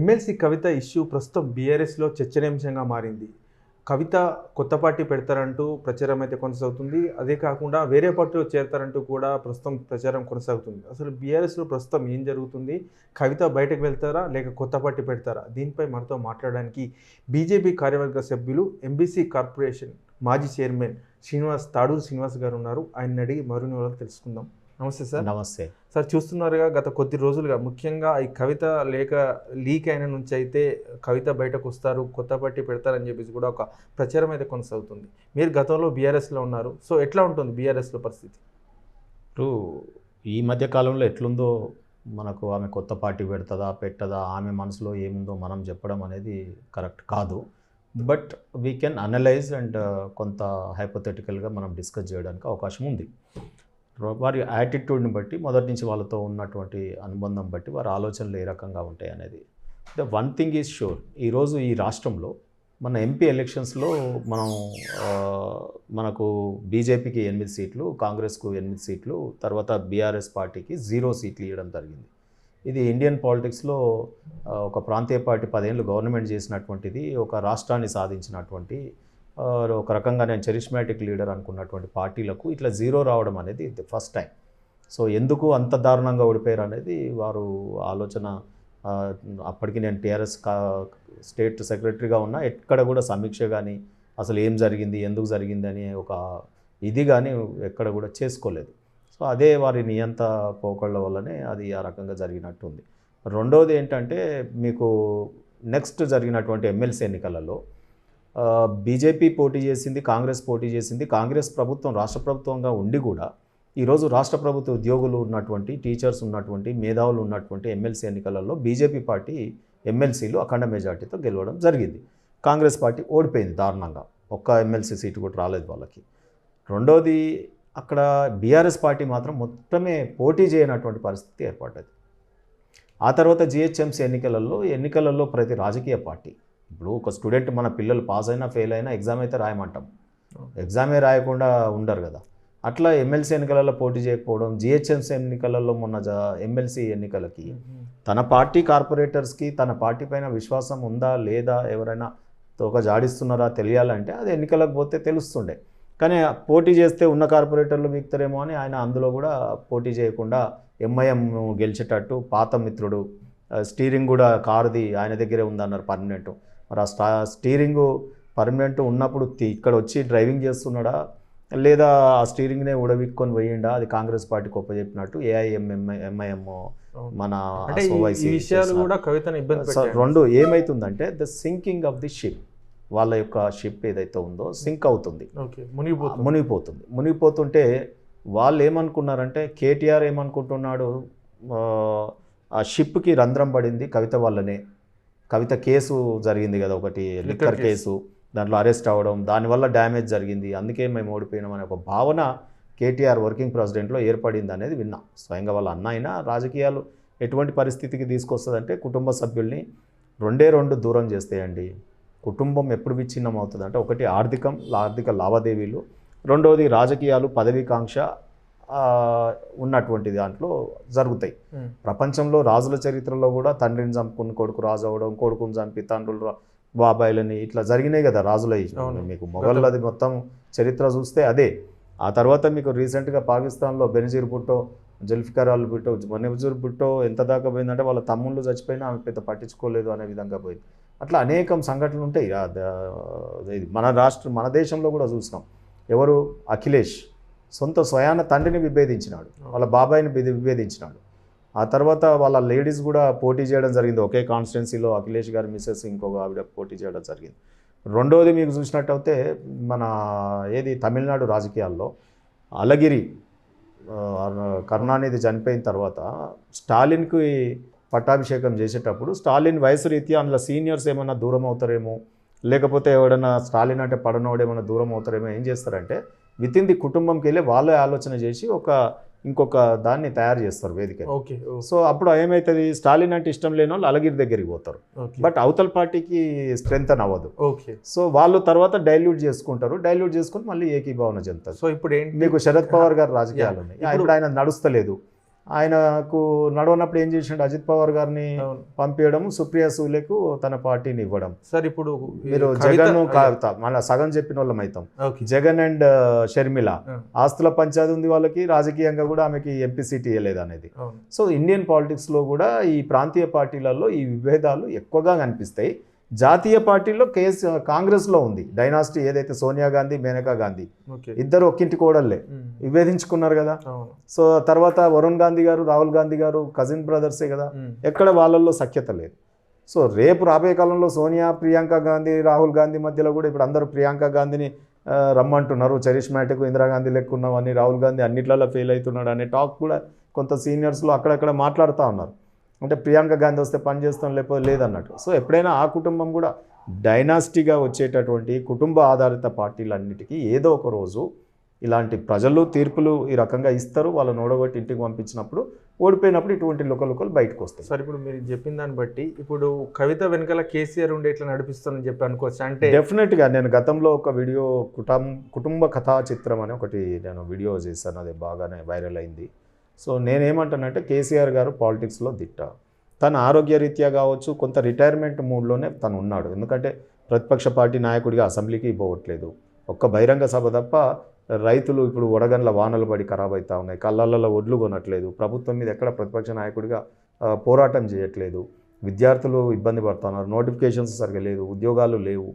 MLC కవిత issue ప్రస్తుతం బీఆర్ఎస్లో చర్చనీయాంశంగా మారింది. కవిత కొత్త పార్టీ పెడతారంటూ ప్రచారం అయితే కొనసాగుతుంది. అదే కాకుండా వేరే పార్టీలో చేరతారంటూ కూడా ప్రస్తుతం ప్రచారం కొనసాగుతుంది. అసలు బీఆర్ఎస్లో ప్రస్తుతం ఏం జరుగుతుంది? కవిత బయటకు వెళ్తారా? లేక కొత్త పార్టీ పెడతారా? దీనిపై మనతో మాట్లాడడానికి బీజేపీ కార్యవర్గ సభ్యులు ఎంబీసీ కార్పొరేషన్ మాజీ చైర్మన్ శ్రీనివాస్ తాడూరు శ్రీనివాస్ గారు ఉన్నారు. ఆయన అడిగి మరిన్ని వివరాలు తెలుసుకుందాం. నమస్తే సార్. నమస్తే. సార్ చూస్తున్నారుగా గత కొద్ది రోజులుగా ముఖ్యంగా ఈ కవిత లేక లీక్ అయిన నుంచి అయితే కవిత బయటకు వస్తారు కొత్త పార్టీ పెడతారని చెప్పేసి కూడా ఒక ప్రచారం అయితే కొనసాగుతుంది. మీరు గతంలో బీఆర్ఎస్లో ఉన్నారు. సో ఎట్లా ఉంటుంది బీఆర్ఎస్లో పరిస్థితి? ఇప్పుడు ఈ మధ్య కాలంలో ఎట్లుందో మనకు ఆమె కొత్త పార్టీ పెడుతుందా పెట్టదా ఆమె మనసులో ఏముందో మనం చెప్పడం అనేది కరెక్ట్ కాదు. But we can analyse and కొంత హైపోథెటికల్గా మనం డిస్కస్ చేయడానికి అవకాశం ఉంది. వారి యాటిట్యూడ్ని బట్టి మొదటి నుంచి వాళ్ళతో ఉన్నటువంటి అనుబంధం బట్టి వారి ఆలోచనలు ఏ రకంగా ఉంటాయి అనేది. The one thing is sure ఈరోజు ఈ రాష్ట్రంలో మన ఎంపీ ఎలక్షన్స్లో మనం మనకు బీజేపీకి ఎనిమిది సీట్లు కాంగ్రెస్కు ఎనిమిది సీట్లు తర్వాత బీఆర్ఎస్ పార్టీకి జీరో సీట్లు ఇవ్వడం జరిగింది. ఇది ఇండియన్ పాలిటిక్స్లో ఒక ప్రాంతీయ పార్టీ పదేళ్ళు గవర్నమెంట్ చేసినటువంటిది ఒక రాష్ట్రాన్ని సాధించినటువంటి ఒక రకంగా నేను చరిష్మాటిక్ లీడర్ అనుకున్నటువంటి పార్టీలకు ఇట్లా జీరో రావడం అనేది ఇది ఫస్ట్ టైం సో ఎందుకు అంత దారుణంగా ఓడిపోయారు అనేది వారు ఆలోచన అప్పటికి నేను టీఆర్ఎస్ కా స్టేట్ సెక్రటరీగా ఉన్నా ఎక్కడ కూడా సమీక్ష కానీ అసలు ఏం జరిగింది ఎందుకు జరిగింది అని ఒక ఇది కానీ ఎక్కడ కూడా చేసుకోలేదు. సో అదే వారి నియంత పోకళ్ళ వల్లనే అది ఆ రకంగా జరిగినట్టుంది. రెండవది ఏంటంటే మీకు నెక్స్ట్ జరిగినటువంటి ఎమ్మెల్సీ ఎన్నికలలో బీజేపీ పోటీ చేసింది కాంగ్రెస్ పోటీ చేసింది. కాంగ్రెస్ ప్రభుత్వం రాష్ట్ర ప్రభుత్వంగా ఉండి కూడా ఈరోజు రాష్ట్ర ప్రభుత్వ ఉద్యోగులు ఉన్నటువంటి టీచర్స్ ఉన్నటువంటి మేధావులు ఉన్నటువంటి ఎమ్మెల్సీ ఎన్నికలలో బీజేపీ పార్టీ ఎమ్మెల్సీలు అఖండ మెజార్టీతో గెలవడం జరిగింది. కాంగ్రెస్ పార్టీ ఓడిపోయింది దారుణంగా. ఒక్క ఎమ్మెల్సీ సీటు కూడా రాలేదు వాళ్ళకి. రెండోది అక్కడ బీఆర్ఎస్ పార్టీ మాత్రం మొత్తమే పోటీ చేయనటువంటి పరిస్థితి ఏర్పడ్డది. ఆ తర్వాత జిహెచ్ఎంసీ ఎన్నికలలో ఎన్నికలలో ప్రతి రాజకీయ పార్టీ ఇప్పుడు ఒక స్టూడెంట్ మన పిల్లలు పాస్ అయినా ఫెయిల్ అయినా ఎగ్జామ్ అయితే రాయమంటాం. ఎగ్జామే రాయకుండా ఉండరు కదా. అట్లా ఎమ్మెల్సీ ఎన్నికలలో పోటీ చేయకపోవడం జిహెచ్ఎంసీ ఎన్నికలలో మొన్న జ ఎమ్మెల్సీ ఎన్నికలకి తన పార్టీ కార్పొరేటర్స్కి తన పార్టీ పైన విశ్వాసం ఉందా లేదా ఎవరైనా తోక జాడిస్తున్నారా తెలియాలంటే అది ఎన్నికలకు పోతే తెలుస్తుండే. కానీ పోటీ చేస్తే ఉన్న కార్పొరేటర్లు మిగుతారేమో అని ఆయన అందులో కూడా పోటీ చేయకుండా ఎంఐఎం గెలిచేటట్టు పాత మిత్రుడు స్టీరింగ్ కూడా కారుది ఆయన దగ్గరే ఉందన్నారు పర్మనెంట్. మరి ఆ స్టా స్టీరింగ్ పర్మనెంట్ ఉన్నప్పుడు ఇక్కడ వచ్చి డ్రైవింగ్ చేస్తున్నాడా? లేదా ఆ స్టీరింగ్నే ఉడవిక్కొని పోయిండా? అది కాంగ్రెస్ పార్టీకి ఒప్పచెప్పినట్టు ఏఐఎంఎం ఎంఐఎం మన విషయాలు కూడా కవితను ఇబ్బంది రెండు ఏమవుతుందంటే the sinking of the ship వాళ్ళ యొక్క షిప్ ఏదైతే ఉందో సింక్ అవుతుంది. మునిగిపోతుంది. మునిగిపోతుంది. మునిగిపోతుంటే వాళ్ళు ఏమనుకున్నారంటే కేటీఆర్ ఏమనుకుంటున్నాడు? ఆ, ఆ షిప్కి రంధ్రం పడింది కవిత వల్లనే కవిత కేసు జరిగింది కదా ఒకటి లిక్కర్. కేసు. దాంట్లో అరెస్ట్ అవ్వడం దానివల్ల డ్యామేజ్ జరిగింది. అందుకే మేము ఓడిపోయినాం అనే ఒక భావన కేటీఆర్ వర్కింగ్ ప్రెసిడెంట్లో ఏర్పడింది అనేది విన్నా. స్వయంగా వాళ్ళ అన్న అయినా రాజకీయాలు ఎటువంటి పరిస్థితికి తీసుకొస్తుందంటే కుటుంబ సభ్యుల్ని రెండే రెండు దూరం చేస్తాయండి. కుటుంబం ఎప్పుడు విచ్ఛిన్నం అవుతుంది అంటే ఒకటి ఆర్థికం ఆర్థిక లావాదేవీలు. రెండవది రాజకీయాలు పదవీకాంక్ష ఉన్నటువంటి దాంట్లో జరుగుతాయి. ప్రపంచంలో రాజుల చరిత్రలో కూడా తండ్రిని చంపుకుని కొడుకు రాజు అవ్వడం కొడుకుని చంపి తండ్రులు బాబాయిలని ఇట్లా జరిగినాయి కదా రాజుల. మీకు మొఘళ్ళది మొత్తం చరిత్ర చూస్తే అదే. ఆ తర్వాత మీకు రీసెంట్గా పాకిస్తాన్లో బెనజీర్ భుట్టో జుల్ఫికర్ అల్ భుట్టో బెనజీర్ భుట్టో ఎంత దాకా పోయిందంటే వాళ్ళ తమ్ముళ్ళు చచ్చిపోయినా ఆమె పెద్ద పట్టించుకోలేదు అనే విధంగా పోయింది. అట్లా అనేకం సంఘటనలు ఉంటాయి. మన రాష్ట్ర మన దేశంలో కూడా చూసినాం. ఎవరు? అఖిలేష్. సొంత స్వయాన తండ్రిని విభేదించినాడు. వాళ్ళ బాబాయిని విభేదించినాడు. ఆ తర్వాత వాళ్ళ లేడీస్ కూడా పోటీ చేయడం జరిగింది. ఒకే కాన్స్టిట్యున్సీలో అఖిలేష్ గారి మిస్సెస్ ఇంకొక ఆవిడ పోటీ చేయడం జరిగింది. రెండోది మీకు చూసినట్టయితే మన ఏది తమిళనాడు రాజకీయాల్లో అలగిరి కరుణానిధి చనిపోయిన తర్వాత స్టాలిన్కి పట్టాభిషేకం చేసేటప్పుడు స్టాలిన్ వయసు రీత్యా అందులో సీనియర్స్ ఏమైనా దూరం అవుతారేమో లేకపోతే ఎవడన్నా స్టాలిన్ అంటే పడనోడు ఏమైనా దూరం అవుతారేమో ఏం చేస్తారంటే విత్ ఇన్ ది కుటుంబంకి వెళ్ళి వాళ్ళే ఆలోచన చేసి ఒక ఇంకొక దాన్ని తయారు చేస్తారు వేదిక ఓకే సో అప్పుడు ఏమవుతుంది స్టాలిన్ అంటే ఇష్టం లేని వాళ్ళు అలగిరి దగ్గరికి పోతారు. బట్ అవతల పార్టీకి స్ట్రెంత్ అని అవ్వదు. ఓకే సో వాళ్ళు తర్వాత డైల్యూట్ చేసుకుంటారు. డైల్యూట్ చేసుకుని మళ్ళీ ఏకీభావన చెందుతారు. సో ఇప్పుడు ఏంటి మీకు శరద్ పవార్ గారు రాజకీయాలు ఉన్నాయి. ఇప్పుడు ఆయన నడుస్తలేదు. ఆయనకు నడవనప్పుడు ఏం చేసిండు? అజిత్ పవార్ గారిని పంపించడం సుప్రియా సూలేకు తన పార్టీని ఇవ్వడం. సార్ ఇప్పుడు మీరు జగన్ మన సగం చెప్పిన వాళ్ళం అవుతాం జగన్ అండ్ షర్మిల. ఆస్తుల పంచాయతీ ఉంది వాళ్ళకి రాజకీయంగా కూడా ఆమెకి ఎంపీ సీట్ ఇవ్వలేదు అనేది. సో ఇండియన్ పాలిటిక్స్లో కూడా ఈ ప్రాంతీయ పార్టీలలో ఈ విభేదాలు ఎక్కువగా కనిపిస్తాయి. జాతీయ పార్టీలో కేస్ కాంగ్రెస్లో ఉంది. డైనాసిటీ ఏదైతే సోనియా గాంధీ మేనకా గాంధీ ఇద్దరు ఒక్కింటి కోడళ్ళే. ఉమ్. విభేదించుకున్నారు కదా. సో తర్వాత వరుణ్ గాంధీ గారు రాహుల్ గాంధీ గారు కజిన్ బ్రదర్సే కదా. ఎక్కడ వాళ్ళల్లో సఖ్యత లేదు. సో రేపు రాబోయే కాలంలో సోనియా ప్రియాంక గాంధీ రాహుల్ గాంధీ మధ్యలో కూడా ఇప్పుడు అందరూ ప్రియాంక గాంధీని రమ్మంటున్నారు. చరిష్మాటిక్ ఇందిరాగాంధీ లెక్క ఉన్నామని రాహుల్ గాంధీ అన్నిట్లలో ఫెయిల్ అవుతున్నాడు అనే టాక్ కూడా కొంత సీనియర్స్లో అక్కడక్కడ మాట్లాడుతూ ఉన్నారు. అంటే ప్రియాంక గాంధీ వస్తే పని చేస్తాం లేకపోతే లేదన్నట్టు. సో ఎప్పుడైనా ఆ కుటుంబం కూడా డైనాసిటీగా వచ్చేటటువంటి కుటుంబ ఆధారిత పార్టీలన్నిటికీ ఏదో ఒక రోజు ఇలాంటి ప్రజలు తీర్పులు ఈ రకంగా ఇస్తారు వాళ్ళని ఓడగొట్టి ఇంటికి పంపించినప్పుడు ఓడిపోయినప్పుడు ఇటువంటి లుకలుకలు బయటకు వస్తాయి. సార్ ఇప్పుడు మీరు చెప్పిన దాన్ని బట్టి ఇప్పుడు కవిత వెనకాల కేసీఆర్ ఉండే ఇట్లా నడిపిస్తానని చెప్పి అనుకోవచ్చు. అంటే డెఫినెట్గా నేను గతంలో ఒక వీడియో కుటుంబ కుటుంబ కథా చిత్రం అని ఒకటి నేను వీడియో చేశాను అది బాగానే వైరల్ అయింది. సో నేనేమంటానంటే కేసీఆర్ గారు పాలిటిక్స్లో దిట్ట. తన ఆరోగ్యరీత్యా కావచ్చు కొంత రిటైర్మెంట్ మూడ్లోనే తను ఉన్నాడు ఎందుకంటే ప్రతిపక్ష పార్టీ నాయకుడిగా అసెంబ్లీకి పోవట్లేదు. ఒక్క బహిరంగ సభ తప్ప రైతులు ఇప్పుడు వడగండ్ల వానలు పడి ఖరాబ్ అవుతా ఉన్నాయి. కళ్ళల్లో ఒడ్లు కొనట్లేదు. ప్రభుత్వం మీద ఎక్కడ ప్రతిపక్ష నాయకుడిగా పోరాటం చేయట్లేదు. విద్యార్థులు ఇబ్బంది పడుతున్నారు. నోటిఫికేషన్స్ సరిగా లేదు. ఉద్యోగాలు లేవు.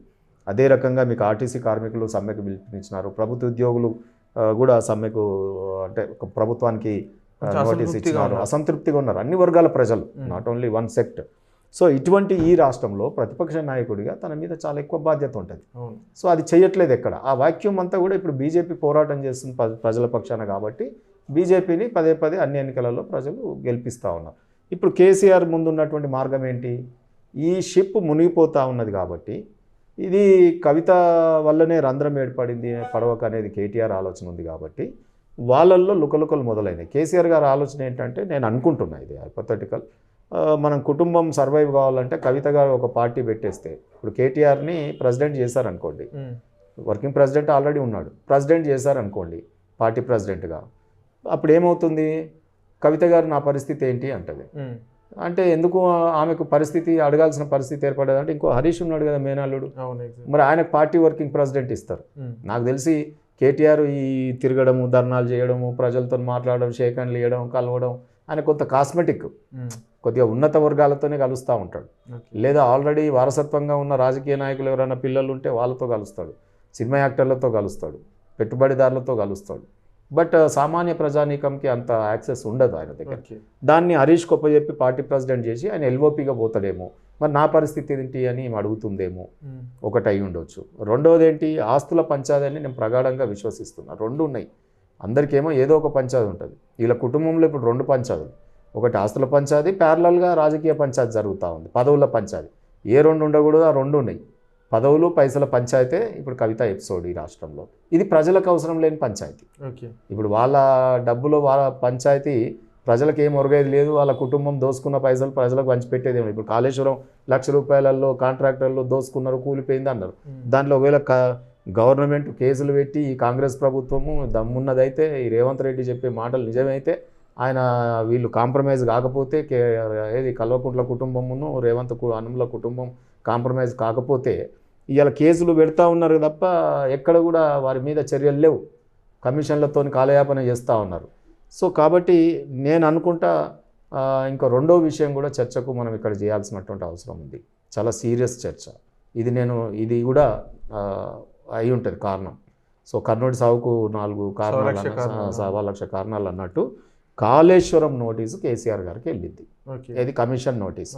అదే రకంగా మీకు ఆర్టీసీ కార్మికులు సమ్మెకు పిలిపించినారు. ప్రభుత్వ ఉద్యోగులు కూడా సమ్మెకు అంటే ప్రభుత్వానికి నోటీస్ అసంతృప్తిగా ఇచ్చినారు. ఉన్నారు. అసంతృప్తిగా ఉన్నారు. అన్ని వర్గాల ప్రజలు. Not only one sect so ఇటువంటి ఈ రాష్ట్రంలో ప్రతిపక్ష నాయకుడిగా తన మీద చాలా ఎక్కువ బాధ్యత ఉంటుంది. సో అది చేయట్లేదు ఎక్కడ. ఆ వాక్యూమ్ అంతా కూడా ఇప్పుడు బీజేపీ పోరాటం చేస్తుంది ప్ర- ప్రజల పక్షాన కాబట్టి బీజేపీని పదే పదే అన్ని ఎన్నికలలో ప్రజలు గెలిపిస్తూ ఉన్నారు. ఇప్పుడు కేసీఆర్ ముందు ఉన్నటువంటి మార్గం ఏంటి? ఈ షిప్ మునిగిపోతూ ఉన్నది కాబట్టి ఇది కవిత వల్లనే రంధ్రం ఏర్పడింది పడవక అనేది కేటీఆర్ ఆలోచన ఉంది కాబట్టి వాళ్ళల్లో లుకలుకలు మొదలైనాయి. కేసీఆర్ గారి ఆలోచన ఏంటంటే నేను అనుకుంటున్నా ఇది హైపోథెటికల్ మనం కుటుంబం సర్వైవ్ కావాలంటే కవిత గారు ఒక పార్టీ పెట్టేస్తే ఇప్పుడు కేటీఆర్ని ప్రెసిడెంట్ చేశారనుకోండి. వర్కింగ్ ప్రెసిడెంట్ ఆల్రెడీ ఉన్నాడు. ప్రెసిడెంట్ చేశారనుకోండి పార్టీ ప్రెసిడెంట్గా. అప్పుడు ఏమవుతుంది? కవిత గారు నా పరిస్థితి ఏంటి అంటది. అంటే ఎందుకు ఆమెకు పరిస్థితి అడగాల్సిన పరిస్థితి ఏర్పడదు అంటే ఇంకో హరీష్ ఉన్నాడు కదా మేనాలుడు మరి ఆయనకు పార్టీ వర్కింగ్ ప్రెసిడెంట్ ఇస్తారు. నాకు తెలిసి కేటీఆర్ ఈ తిరగడము ధర్నాలు చేయడము ప్రజలతో మాట్లాడడం షేక్ హ్యాండ్లు ఇవ్వడం కలవడం ఆయన కొంత కాస్మెటిక్. కొద్దిగా ఉన్నత వర్గాలతోనే కలుస్తూ ఉంటాడు. లేదా ఆల్రెడీ వారసత్వంగా ఉన్న రాజకీయ నాయకులు ఎవరైనా పిల్లలు ఉంటే వాళ్ళతో కలుస్తాడు. సినిమా యాక్టర్లతో కలుస్తాడు. పెట్టుబడిదారులతో కలుస్తాడు. బట్ సామాన్య ప్రజానీకంకి అంత యాక్సెస్ ఉండదు ఆయన దగ్గర. దాన్ని హరీష్ కొప్పచెప్పి పార్టీ ప్రెసిడెంట్ చేసి ఆయన ఎల్ఓపిగా పోతాడేమో. మరి నా పరిస్థితి ఏంటి అని అడుగుతుందేమో. ఒకటి అయి ఉండొచ్చు. రెండవది ఏంటి ఆస్తుల పంచాది అని నేను ప్రగాఢంగా విశ్వసిస్తున్నా. రెండు ఉన్నాయి. అందరికేమో ఏదో ఒక పంచాది ఉంటుంది. వీళ్ళ కుటుంబంలో ఇప్పుడు రెండు పంచాదులు. ఒకటి ఆస్తుల పంచాది ప్యారలల్గా రాజకీయ పంచాయతీ జరుగుతూ ఉంది. పదవుల పంచాది. ఏ రెండు ఉండకూడదు ఆ రెండు ఉన్నాయి. పదవులు పైసల పంచాయతే ఇప్పుడు కవిత ఎపిసోడ్ ఈ రాష్ట్రంలో. ఇది ప్రజలకు అవసరం లేని పంచాయతీ. ఓకే. ఇప్పుడు వాళ్ళ డబ్బులో వాళ్ళ పంచాయతీ ప్రజలకు ఏం ఒరగేది లేదు వాళ్ళ కుటుంబం దోసుకున్న పైసలు ప్రజలకు పంచిపెట్టేది ఏమి ఇప్పుడు కాళేశ్వరం లక్ష రూపాయలలో కాంట్రాక్టర్లు దోసుకున్నారు కూలిపోయింది అన్నారు. దాంట్లో ఒకవేళ గవర్నమెంట్ కేసులు పెట్టి ఈ కాంగ్రెస్ ప్రభుత్వము దమ్మున్నదైతే ఈ రేవంత్ రెడ్డి చెప్పే మాటలు నిజమైతే ఆయన వీళ్ళు కాంప్రమైజ్ కాకపోతే కే ఏది కల్వకుంట్ల కుటుంబమును రేవంత్ అనుముల కుటుంబం కాంప్రమైజ్ కాకపోతే ఇవాళ కేసులు పెడతా ఉన్నారు తప్ప ఎక్కడ కూడా వారి మీద చర్యలు లేవు. కమిషన్లతో కాలయాపన చేస్తూ ఉన్నారు. సో కాబట్టి నేను అనుకుంటా ఇంకో రెండో విషయం కూడా చర్చకు మనం ఇక్కడ చేయాల్సినటువంటి అవసరం ఉంది. చాలా సీరియస్ చర్చ. ఇది నేను ఇది కూడా అయి ఉంటుంది కారణం. సో కర్నూలు సాగుకు నాలుగు కారణాలు. సవా లక్ష కారణాలు. అన్నట్టు కాళేశ్వరం నోటీసు కేసీఆర్ గారికి వెళ్ళింది. ఓకే. ఇది కమిషన్ నోటీస్.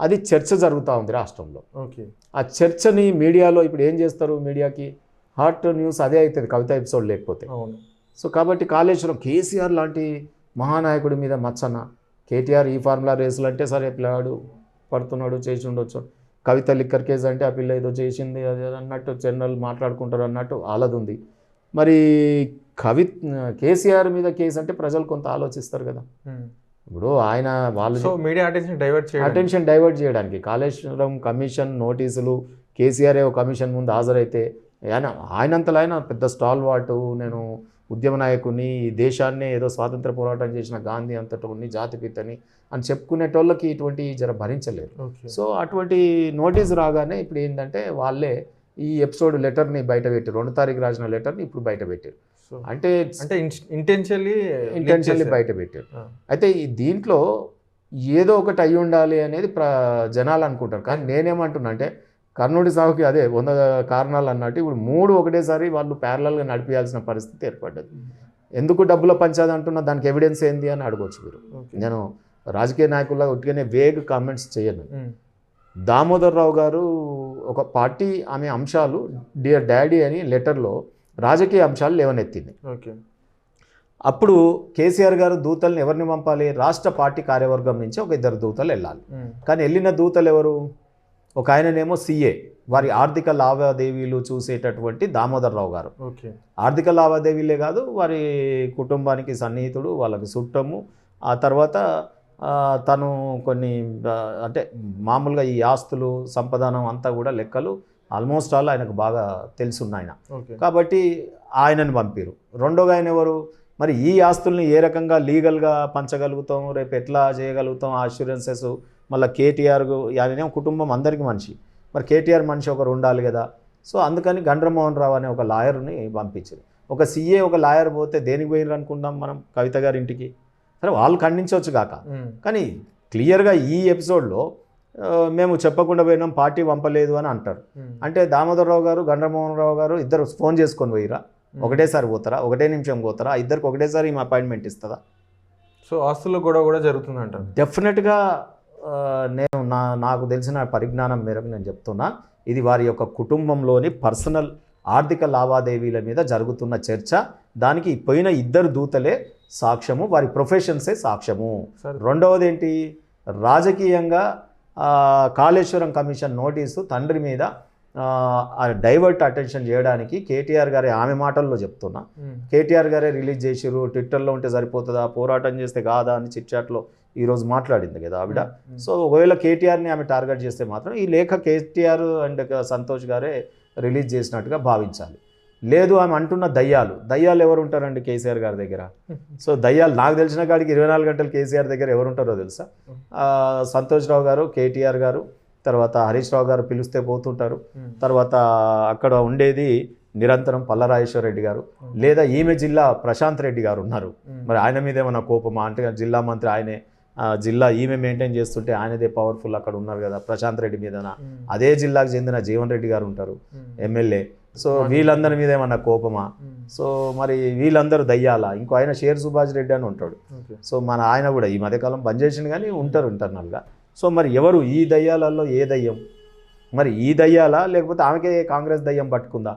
అది చర్చ జరుగుతూ ఉంది రాష్ట్రంలో. ఓకే. ఆ చర్చని మీడియాలో ఇప్పుడు ఏం చేస్తారు మీడియాకి? హాట్ న్యూస్ అదే అవుతుంది కవిత ఎపిసోడ్ లేకపోతే. సో కాబట్టి కాళేశ్వరం కేసీఆర్ లాంటి మహానాయకుడి మీద మచ్చన. కేటీఆర్ ఈ ఫార్ములా రేసులు అంటే సరే పిల్లాడు పడుతున్నాడు చేసి ఉండొచ్చు. కవిత లిక్కర్ కేసు అంటే ఆ పిల్ల ఏదో చేసింది అది అన్నట్టు జనరల్ మాట్లాడుకుంటారు అన్నట్టు ఆలది ఉంది మరి కవి కేసీఆర్ మీద కేసు అంటే ప్రజలు కొంత ఆలోచిస్తారు కదా. ఇప్పుడు ఆయన వాళ్ళు media attention divert attention divert చేయడానికి కాళేశ్వరం కమిషన్ నోటీసులు కేసీఆర్ ఏవో కమిషన్ ముందు హాజరైతే ఆయన ఆయనంతలో ఆయన పెద్ద స్టాల్ వాటు నేను ఉద్యమ నాయకుని ఈ దేశాన్నే ఏదో స్వాతంత్ర పోరాటం చేసిన గాంధీ అంతటోని జాతిపితని అని చెప్పుకునేటోళ్ళకి ఇటువంటి జర భరించలేరు. సో అటువంటి నోటీస్ రాగానే ఇప్పుడు ఏంటంటే వాళ్ళే ఈ ఎపిసోడ్ లెటర్ని బయట పెట్టారు. రెండు తారీఖు రాసిన లెటర్ని ఇప్పుడు బయట పెట్టారు. అంటే అంటే ఇంటెన్షియల్లీ ఇంటెన్షన్లీ బయట పెట్టారు. అయితే ఈ దీంట్లో ఏదో ఒకటి అయి ఉండాలి అనేది ప్ర జనాలు అనుకుంటారు. కానీ నేనేమంటున్నా అంటే కర్ణుడి సాగుకి అదే వంద కారణాలు అన్నట్టు ఇప్పుడు మూడు ఒకటేసారి వాళ్ళు ప్యారలల్గా నడిపించాల్సిన పరిస్థితి ఏర్పడ్డది. ఎందుకు డబ్బుల పంచాది అంటున్నా? దానికి ఎవిడెన్స్ ఏంది అని అడగొచ్చు మీరు. నేను రాజకీయ నాయకుల్లా ఉట్టిగానే వేగ్ కామెంట్స్ చేయను. దామోదర్ రావు గారు ఒక పార్టీ ఆమె అంశాలు డియర్ డాడీ అని లెటర్లో రాజకీయ అంశాలు లేవనెత్తింది. ఓకే. అప్పుడు కేసీఆర్ గారు దూతల్ని ఎవరిని పంపాలి? రాష్ట్ర పార్టీ కార్యవర్గం నుంచి ఒక ఇద్దరు దూతలు వెళ్ళాలి. కానీ వెళ్ళిన దూతలు ఎవరు? ఒక ఆయననేమో సీఏ. వారి ఆర్థిక లావాదేవీలు చూసేటటువంటి దామోదర్ రావు గారు. ఓకే. ఆర్థిక లావాదేవీలే కాదు వారి కుటుంబానికి సన్నిహితుడు వాళ్ళకి చుట్టము ఆ తర్వాత తను కొన్ని అంటే మామూలుగా ఈ ఆస్తులు సంపదానం అంతా కూడా లెక్కలు ఆల్మోస్ట్ ఆల్ ఆయనకు బాగా తెలుసున్న ఆయన ఓకే. కాబట్టి ఆయనను పంపిరు. రెండోగా ఆయన ఎవరు? మరి ఈ ఆస్తుల్ని ఏ రకంగా లీగల్గా పంచగలుగుతాం? రేపు ఎట్లా చేయగలుగుతాం? ఆ అష్యూరెన్సెస్ మళ్ళీ కేటీఆర్ ఆయననేమో కుటుంబం అందరికీ మనిషి. మరి కేటీఆర్ మనిషి ఒకరు ఉండాలి కదా. సో అందుకని గండ్రమోహన్ రావు అనే ఒక లాయర్ని పంపించారు. ఒక సీఏ ఒక లాయర్ పోతే దేనికి పోయినారు అనుకుందాం మనం కవిత గారి ఇంటికి సరే వాళ్ళు ఖండించవచ్చు కాక. కానీ క్లియర్గా ఈ ఎపిసోడ్లో మేము చెప్పకుండా పోయినాం పార్టీ పంపలేదు అని అంటారు. అంటే దామోదరరావు గారు గండ్రమోహన్ రావు గారు ఇద్దరు ఫోన్ చేసుకొని పోయిరా ఒకటేసారి పోతారా? ఒకటే నిమిషం పోతారా? ఇద్దరికి ఒకటేసారి అపాయింట్మెంట్ ఇస్తుందా? సో ఆస్తుల గొడవ కూడా జరుగుతుంది అంటారు డెఫినెట్గా నేను నా నాకు తెలిసిన పరిజ్ఞానం మేరకు నేను చెప్తున్నా ఇది వారి యొక్క కుటుంబంలోని పర్సనల్ ఆర్థిక లావాదేవీల మీద జరుగుతున్న చర్చ. దానికి పోయిన ఇద్దరు దూతలే సాక్ష్యము వారి ప్రొఫెషన్సే సాక్ష్యము. రెండవది ఏంటి రాజకీయంగా కాళేశ్వరం కమిషన్ నోటీసు తండ్రి మీద డైవర్ట్ అటెన్షన్ చేయడానికి కేటీఆర్ గారి ఆమె మాటల్లో చెప్తున్నా. కేటీఆర్ గారే రిలీజ్ చేసిర్రు ట్విట్టర్లో ఉంటే సరిపోతుందా పోరాటం చేస్తే కాదా అని చిట్చాట్లో ఈరోజు మాట్లాడింది కదా ఆవిడ. సో ఒకవేళ కేటీఆర్ని ఆమె టార్గెట్ చేస్తే మాత్రం ఈ లేఖ కేటీఆర్ అండ్ సంతోష్ గారే రిలీజ్ చేసినట్టుగా భావించాలి. లేదు ఆమె అంటున్న దయ్యాలు. దయ్యాలు ఎవరు ఉంటారండి కేసీఆర్ గారి దగ్గర? సో దయ్యాలు నాకు తెలిసిన కాడికి ఇరవై నాలుగు గంటలు కేసీఆర్ దగ్గర ఎవరు ఉంటారో తెలుసా? సంతోష్ రావు గారు కేటీఆర్ గారు తర్వాత హరీష్ రావు గారు పిలిస్తే పోతుంటారు. తర్వాత అక్కడ ఉండేది నిరంతరం పల్లరాజేశ్వర రెడ్డి గారు లేదా ఈమె జిల్లా ప్రశాంత్ రెడ్డి గారు ఉన్నారు. మరి ఆయన మీద ఏమైనా కోపమా? అంటే జిల్లా మంత్రి ఆయనే జిల్లా ఈమె మెయింటైన్ చేస్తుంటే ఆయనదే పవర్ఫుల్ అక్కడ ఉన్నారు కదా ప్రశాంత్ రెడ్డి మీదన? అదే జిల్లాకు చెందిన జీవన్ రెడ్డి గారు ఉంటారు ఎమ్మెల్యే. సో వీళ్ళందరి మీద ఏమన్నా కోపమా? సో మరి వీళ్ళందరూ దయ్యాలా? ఇంకో ఆయన షేర్ సుభాష్ రెడ్డి అని ఉంటాడు. సో మన ఆయన కూడా ఈ మధ్యకాలం బంద్ చేసిండు కానీ ఉంటారు ఇంటర్నల్గా సో మరి ఎవరు ఈ దయ్యాలలో ఏ దయ్యం? మరి ఈ దయ్యాలా లేకపోతే ఆమెకే కాంగ్రెస్ దయ్యం పట్టుకుందా?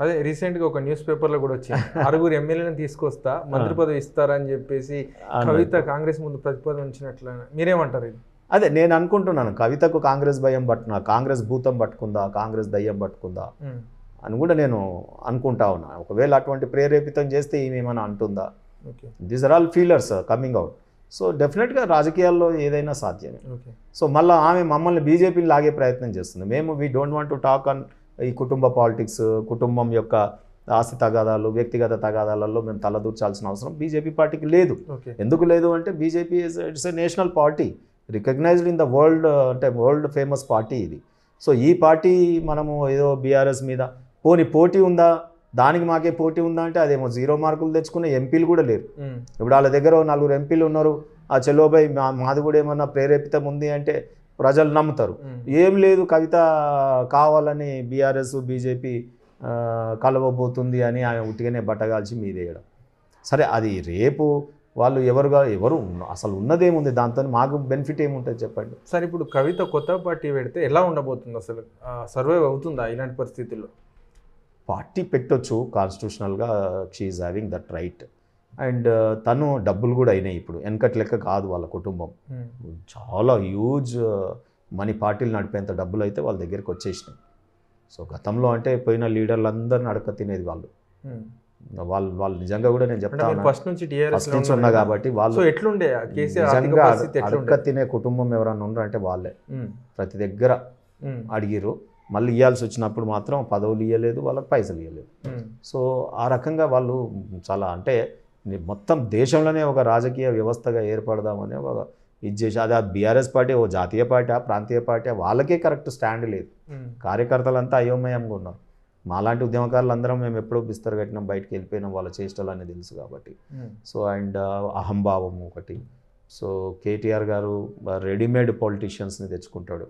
అదే రీసెంట్గా ఒక న్యూస్ పేపర్లో కూడా వచ్చింది. ఆరుగురు ఎమ్మెల్యేలను తీసుకొస్తా మంత్రి పదవి ఇస్తారని చెప్పేసి కవిత కాంగ్రెస్ ముందు ప్రతిపాదించినట్లు మీరేమంటారు ఇది? అదే నేను అనుకుంటున్నాను కవితకు కాంగ్రెస్ భయం పట్టున కాంగ్రెస్ భూతం పట్టుకుందా కాంగ్రెస్ దయ్యం పట్టుకుందా? అని కూడా నేను అనుకుంటా ఉన్నా. ఒకవేళ అటువంటి ప్రేరేపితం చేస్తే ఈమె ఏమైనా అంటుందా? These are all feelers coming out so డెఫినెట్గా రాజకీయాల్లో ఏదైనా సాధ్యమే. సో మళ్ళీ ఆమె మమ్మల్ని బీజేపీని లాగే ప్రయత్నం చేస్తుంది. మేము we don't want to talk on ఈ కుటుంబ పాలిటిక్స్ కుటుంబం యొక్క ఆస్తి తగాదాలు వ్యక్తిగత తగాదాలలో మేము తలదూర్చాల్సిన అవసరం బీజేపీ పార్టీకి లేదు. ఎందుకు లేదు అంటే BJP it's a national party recognised in the world అంటే వరల్డ్ ఫేమస్ పార్టీ ఇది. సో ఈ పార్టీ మనము ఏదో బీఆర్ఎస్ మీద పోని పోటీ ఉందా? దానికి మాకే పోటీ ఉందా అంటే అదేమో జీరో మార్కులు తెచ్చుకునే ఎంపీలు కూడా లేరు. ఇప్పుడు వాళ్ళ దగ్గర నలుగురు ఎంపీలు ఉన్నారు. ఆ చెల్లోబాయ్ మా మాది కూడా ఏమన్నా ప్రేరేపితం ఉంది అంటే ప్రజలు నమ్ముతారు. ఏం లేదు కవిత కావాలని బీఆర్ఎస్ బీజేపీ కలవబోతుంది అని ఆమె ఉట్టిగానే బట్టగాల్చి మీదేయడం. సరే అది రేపు వాళ్ళు ఎవరుగా ఎవరు అసలు ఉన్నదేముంది? దాంతో మాకు బెనిఫిట్ ఏముంటుంది చెప్పండి? సరే ఇప్పుడు కవిత కొత్త పార్టీ పెడితే ఎలా ఉండబోతుంది అసలు? సర్వైవ్ అవుతుందా ఇలాంటి పరిస్థితుల్లో? పార్టీ పెట్టొచ్చు కాన్స్టిట్యూషనల్గా she having that right. And తను డబ్బులు కూడా అయినాయి ఇప్పుడు. వెనకటి లెక్క కాదు వాళ్ళ కుటుంబం. ఉమ్, చాలా హ్యూజ్ మనీ పార్టీలు నడిపేంత డబ్బులు అయితే వాళ్ళ దగ్గరికి వచ్చేసినాయి. సో గతంలో అంటే పోయిన లీడర్లు అందరిని అడక తినేది వాళ్ళు. ఉమ్. వాళ్ళు వాళ్ళు నిజంగా కూడా నేను అంటే చెప్తా మీరు ఫస్ట్ నుంచి ఫస్ట్ నుంచి ఉన్నా కాబట్టి వాళ్ళు ఎట్లుండే? నిజంగా అడక తినే కుటుంబం ఎవరన్నా ఉన్నారంటే వాళ్ళే. ఉమ్, ప్రతి దగ్గర అడిగిరు మళ్ళీ ఇవ్వాల్సి వచ్చినప్పుడు మాత్రం పదవులు ఇవ్వలేదు వాళ్ళకి పైసలు ఇవ్వలేదు ఉమ్, సో ఆ రకంగా వాళ్ళు చాలా అంటే మొత్తం దేశంలోనే ఒక రాజకీయ వ్యవస్థగా ఏర్పడదామని ఒక ఇది చేసి అది ఆ బీఆర్ఎస్ పార్టీ ఓ జాతీయ పార్టీ ఆ ప్రాంతీయ పార్టీ వాళ్ళకే కరెక్ట్ స్టాండ్ లేదు. ఉమ్, కార్యకర్తలంతా అయోమయంగా ఉన్నారు. మాలాంటి ఉద్యమకారులు అందరం మేము ఎప్పుడో బిస్తరు కట్టినాం బయటికి వెళ్ళిపోయినాం వాళ్ళ చేష్టలు అనేది తెలుసు కాబట్టి. ఉమ్, సో అండ్ అహంభావం ఒకటి. సో కేటీఆర్ గారు రెడీమేడ్ పొలిటీషియన్స్ని తెచ్చుకుంటాడు.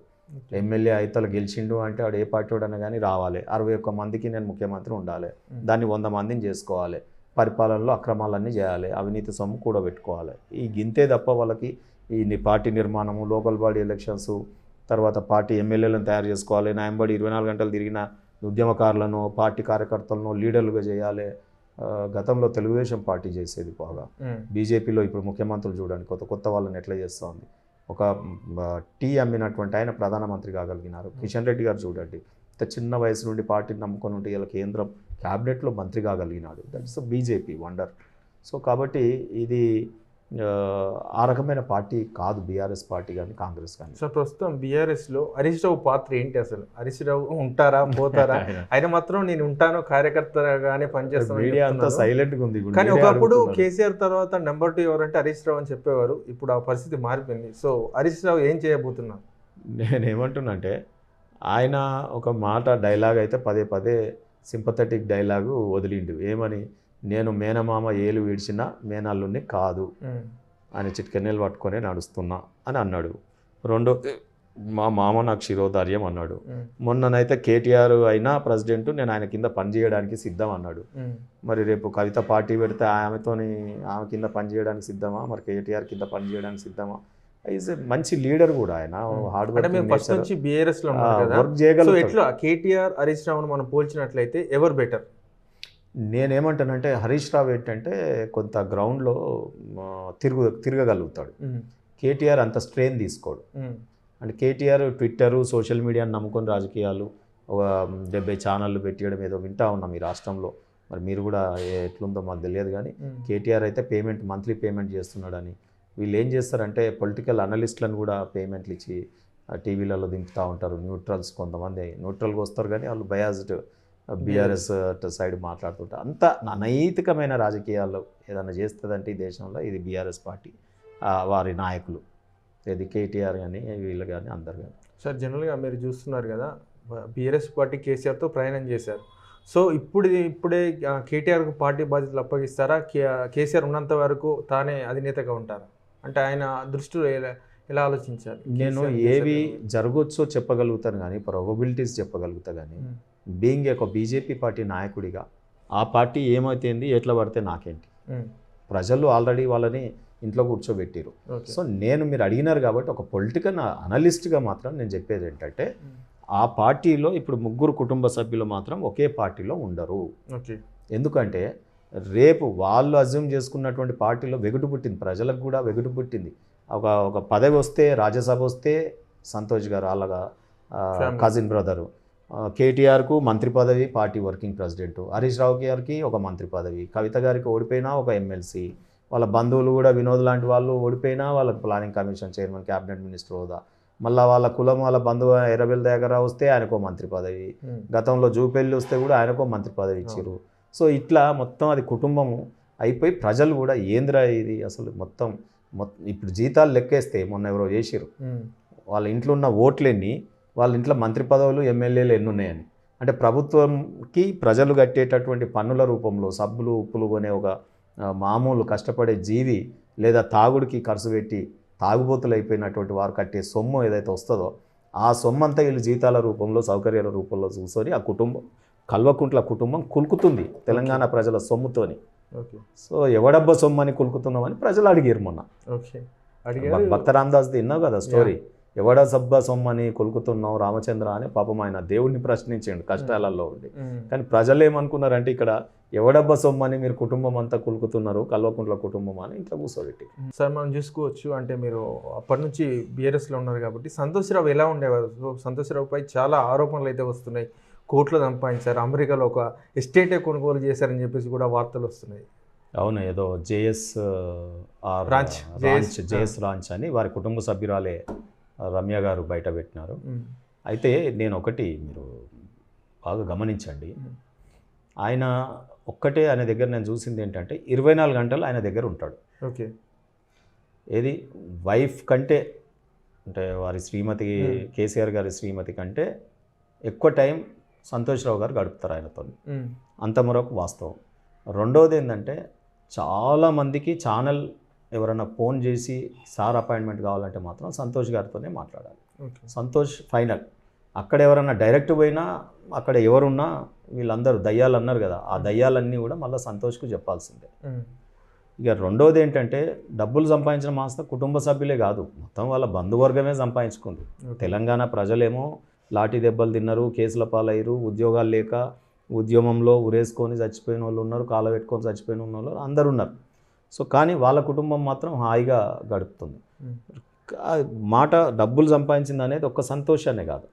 ఎమ్మెల్యే అయితలు గెలిచిండు అంటే వాడు ఏ పార్టీ వాడన్నా కానీ రావాలి. అరవై ఒక్క మందికి నేను ముఖ్యమంత్రి ఉండాలి. దాన్ని వంద మందిని చేసుకోవాలి. పరిపాలనలో అక్రమాలన్నీ చేయాలి. అవినీతి సొమ్ము కూడబెట్టుకోవాలి. ఈ గింతే తప్ప వాళ్ళకి ఈ పార్టీ నిర్మాణము లోకల్ బాడీ ఎలక్షన్స్ తర్వాత పార్టీ ఎమ్మెల్యేలను తయారు చేసుకోవాలి. నాయంబడి ఇరవై నాలుగు గంటలు తిరిగిన ఉద్యమకారులను పార్టీ కార్యకర్తలను లీడర్లుగా చేయాలి. గతంలో తెలుగుదేశం పార్టీ చేసేది బాగా. బీజేపీలో ఇప్పుడు ముఖ్యమంత్రులు చూడండి కొత్త కొత్త వాళ్ళని ఎట్లా చేస్తూ ఉంది. ఒక టీ అమ్మినటువంటి ఆయన ప్రధానమంత్రి కాగలిగినారు. కిషన్ రెడ్డి గారు చూడండి. ఇంత చిన్న వయసు నుండి పార్టీని నమ్ముకొని ఉంటే ఇలా కేంద్రం క్యాబినెట్లో మంత్రి కాగలిగినాడు. That's BJP wonder. సో కాబట్టి ఇది ఆ, రకమైన పార్టీ కాదు బీఆర్ఎస్ పార్టీ కానీ కాంగ్రెస్ కానీ. సార్ ప్రస్తుతం బీఆర్ఎస్లో హరీష్ రావు పాత్ర ఏంటి అసలు? హరీష్ రావు ఉంటారా పోతారా? ఆయన మాత్రం నేను ఉంటాను కార్యకర్తగానే పనిచేస్తాను సైలెంట్గా ఉంది. కానీ ఒకప్పుడు. కేసీఆర్ తర్వాత నెంబర్ టూ ఎవరంటే హరీష్ రావు అని చెప్పేవారు. ఇప్పుడు ఆ పరిస్థితి మారిపోయింది. సో హరీష్ రావు ఏం చేయబోతున్నారు? నేనేమంటున్నంటే ఆయన ఒక మాట డైలాగ్ అయితే పదే పదే సింపథెటిక్ డైలాగు వదిలిండు. ఏమని? నేను మేనమామ ఏలు విడిచిన మేనల్లుని కాదు. అని చిట్కెన్నెలు పట్టుకొని నడుస్తున్నా అని అన్నాడు. రెండో మా మామ నాకు శిరోధార్యం అన్నాడు. మొన్ననైతే కేటీఆర్ అయినా ప్రెసిడెంట్ నేను ఆయన కింద పనిచేయడానికి సిద్ధం అన్నాడు. మరి రేపు కవిత పార్టీ పెడితే ఆమెతోని ఆమె కింద పనిచేయడానికి సిద్ధమా? మరి కేటీఆర్ కింద పనిచేయడానికి సిద్ధమా? ఈజ్ మంచి లీడర్ కూడా ఆయన. హార్డ్ మేము ఫస్ట్ వర్క్ నుంచి బీఆర్ఎస్లో వర్క్ సో చేయగలుగుతాడు ఎట్లా? కేటీఆర్ హరీష్ రావును మనం పోల్చినట్లయితే ఎవరు బెటర్? నేనేమంటానంటే హరీష్ రావు ఏంటంటే కొంత గ్రౌండ్లో తిరుగు తిరగగలుగుతాడు. కేటీఆర్ అంత స్ట్రెయిన్ తీసుకోడు. అంటే కేటీఆర్ ట్విట్టర్ సోషల్ మీడియాని నమ్ముకొని రాజకీయాలు ఒక డెబ్బై ఛానళ్ళు పెట్టియడం ఏదో వింటా ఉన్నాం ఈ రాష్ట్రంలో. మరి మీరు కూడా ఎట్లుందో మాకు తెలియదు కానీ కేటీఆర్ అయితే పేమెంట్ మంత్లీ పేమెంట్ చేస్తున్నాడని. వీళ్ళు ఏం చేస్తారంటే పొలిటికల్ అనలిస్ట్లను కూడా పేమెంట్లు ఇచ్చి టీవీలలో దింపుతూ ఉంటారు. న్యూట్రల్స్ కొంతమంది న్యూట్రల్గా వస్తారు కానీ వాళ్ళు బయాజ్డ్ బీఆర్ఎస్ సైడ్ మాట్లాడుతుంటారు అంత అనైతికమైన రాజకీయాల్లో ఏదైనా చేస్తుందంటే ఈ దేశంలో ఇది బీఆర్ఎస్ పార్టీ వారి నాయకులు. ఇది కేటీఆర్ కానీ వీళ్ళు కానీ అందరు కానీ సార్ జనరల్గా మీరు చూస్తున్నారు కదా బీఆర్ఎస్ పార్టీ కేసీఆర్తో ప్రయాణం చేశారు. సో ఇప్పుడు ఇప్పుడే కేటీఆర్కు పార్టీ బాధ్యతలు అప్పగిస్తారా? కేసీఆర్ ఉన్నంత వరకు తానే అధినేతగా ఉంటారా? అంటే ఆయన దృష్టిలో ఎలా ఆలోచించారు? నేను ఏవి జరగవచ్చో చెప్పగలుగుతాను కానీ ప్రాబబిలిటీస్ చెప్పగలుగుతా కానీ బీయింగ్ ఒక బీజేపీ పార్టీ నాయకుడిగా ఆ పార్టీ ఏమైతుంది ఎట్లా పడితే నాకేంటి. ప్రజలు ఆల్రెడీ వాళ్ళని ఇంట్లో కూర్చోబెట్టిరు సో నేను మీరు అడిగినారు కాబట్టి ఒక పొలిటికల్ అనలిస్ట్గా మాత్రం నేను చెప్పేది ఏంటంటే ఆ పార్టీలో ఇప్పుడు ముగ్గురు కుటుంబ సభ్యులు మాత్రం ఒకే పార్టీలో ఉండరు. ఎందుకంటే రేపు వాళ్ళు అజ్యూమ్ చేసుకున్నటువంటి పార్టీలో వెగుటు పుట్టింది ప్రజలకు కూడా వెగుటు పుట్టింది. ఒక ఒక పదవి వస్తే రాజ్యసభ వస్తే సంతోష్ గారు అలాగా Family. కజిన్ బ్రదరు కేటీఆర్కు మంత్రి పదవి party working president. Harish Rao గారికి ఒక మంత్రి పదవి. కవిత గారికి ఓడిపోయినా ఒక ఎమ్మెల్సీ. వాళ్ళ బంధువులు కూడా వినోద్ లాంటి వాళ్ళు ఓడిపోయినా వాళ్ళకి planning commission chairman cabinet minister హోదా. మళ్ళీ వాళ్ళ కులం వాళ్ళ బంధువు ఎర్రబెల్ దగ్గర వస్తే ఆయనకో మంత్రి పదవి. గతంలో జూపెళ్ళి వస్తే కూడా ఆయనకో మంత్రి పదవి ఇచ్చారు సో ఇట్లా మొత్తం అది కుటుంబము అయిపోయి ప్రజలు కూడా ఏంద్రా ఇది అసలు మొత్తం మొత్తం ఇప్పుడు జీతాలు లెక్కేస్తే మొన్న ఎవరో చేసిరు వాళ్ళ ఇంట్లో ఉన్న ఓట్లెన్ని వాళ్ళ ఇంట్లో మంత్రి పదవులు ఎమ్మెల్యేలు ఎన్ని ఉన్నాయని అంటే ప్రభుత్వంకి ప్రజలు కట్టేటటువంటి పన్నుల రూపంలో సబ్బులు ఉప్పులు కొనే ఒక మామూలు కష్టపడే జీవి లేదా తాగుడికి ఖర్చు పెట్టి తాగుబోతులు అయిపోయినటువంటి వారు కట్టే సొమ్ము ఏదైతే వస్తుందో ఆ సొమ్ము అంతా వీళ్ళు జీతాల రూపంలో సౌకర్యాల రూపంలో చూసుకొని ఆ కుటుంబం కల్వకుంట్ల కుటుంబం కులుకుతుంది తెలంగాణ ప్రజల సొమ్ముతోని. ఓకే. సో ఎవడబ్బ సొమ్ము అని కులుకుతున్నామని ప్రజలు అడిగారు మొన్న. భక్త రామదాస్ విన్నావు కదా స్టోరీ? ఎవడ సబ్బ సొమ్మని కొలుకుతున్నావు రామచంద్ర అని పాపం ఆయన దేవుడిని ప్రశ్నించండి కష్టాలలో ఉండి. కానీ ప్రజలు ఏమనుకున్నారంటే ఇక్కడ ఎవడబ్బ సొమ్మని మీరు కుటుంబం అంతా కొలుకుతున్నారు కల్వకుంట్ల కుటుంబం అని ఇంట్లో కూర్చోబెట్టి. సార్ మనం చూసుకోవచ్చు అంటే మీరు అప్పటి నుంచి బీఆర్ఎస్లో ఉన్నారు కాబట్టి సంతోష్ రావు ఎలా ఉండేవారు? సో సంతోష్ రావుపై చాలా ఆరోపణలు అయితే వస్తున్నాయి. కోట్లు సంపాదించారు. అమెరికాలో ఒక ఎస్టేటే కొనుగోలు చేశారని చెప్పేసి కూడా వార్తలు వస్తున్నాయి. అవును ఏదో జేఎస్ రాంచ్, జేఎస్ రాంచ్ అని వారి కుటుంబ సభ్యురాలే రమ్య గారు బయట పెట్టినారు. అయితే నేను ఒకటి మీరు బాగా గమనించండి. ఆయన ఒక్కటే ఆయన దగ్గర నేను చూసింది ఏంటంటే ఇరవై నాలుగు గంటలు ఆయన దగ్గర ఉంటాడు. ఓకే. ఏది? వైఫ్ కంటే అంటే వారి శ్రీమతి. కేసీఆర్ గారి శ్రీమతి కంటే ఎక్కువ టైం సంతోష్రావు గారు గడుపుతారు ఆయనతో. ఉమ్. అంతమరకు వాస్తవం. రెండవది ఏంటంటే చాలామందికి ఛానల్ ఎవరైనా ఫోన్ చేసి సార్ అపాయింట్మెంట్ కావాలంటే మాత్రం సంతోష్ గారితోనే మాట్లాడాలి. సంతోష్ ఫైనల్. అక్కడ ఎవరన్నా డైరెక్ట్ పోయినా అక్కడ ఎవరున్నా వీళ్ళందరూ దయ్యాలు అన్నారు కదా ఆ దయ్యాలన్నీ కూడా మళ్ళీ సంతోష్కు చెప్పాల్సిందే. ఇక రెండోది ఏంటంటే డబ్బులు సంపాదించిన మాస్త కుటుంబ సభ్యులే కాదు మొత్తం వాళ్ళ బంధువర్గమే సంపాదించుకుంది. తెలంగాణ ప్రజలేమో లాఠీ దెబ్బలు తిన్నారు కేసుల పాలయ్యారు ఉద్యోగాలు లేక ఉద్యమంలో ఉరేసుకొని చచ్చిపోయిన వాళ్ళు ఉన్నారు కాల పెట్టుకొని చచ్చిపోయిన వాళ్ళు అందరు ఉన్నారు. సో కానీ వాళ్ళ కుటుంబం మాత్రం హాయిగా గడుపుతుంది మాట డబ్బులు సంపాదించింది అనేది ఒక్క సంతోషాన్ని కాదు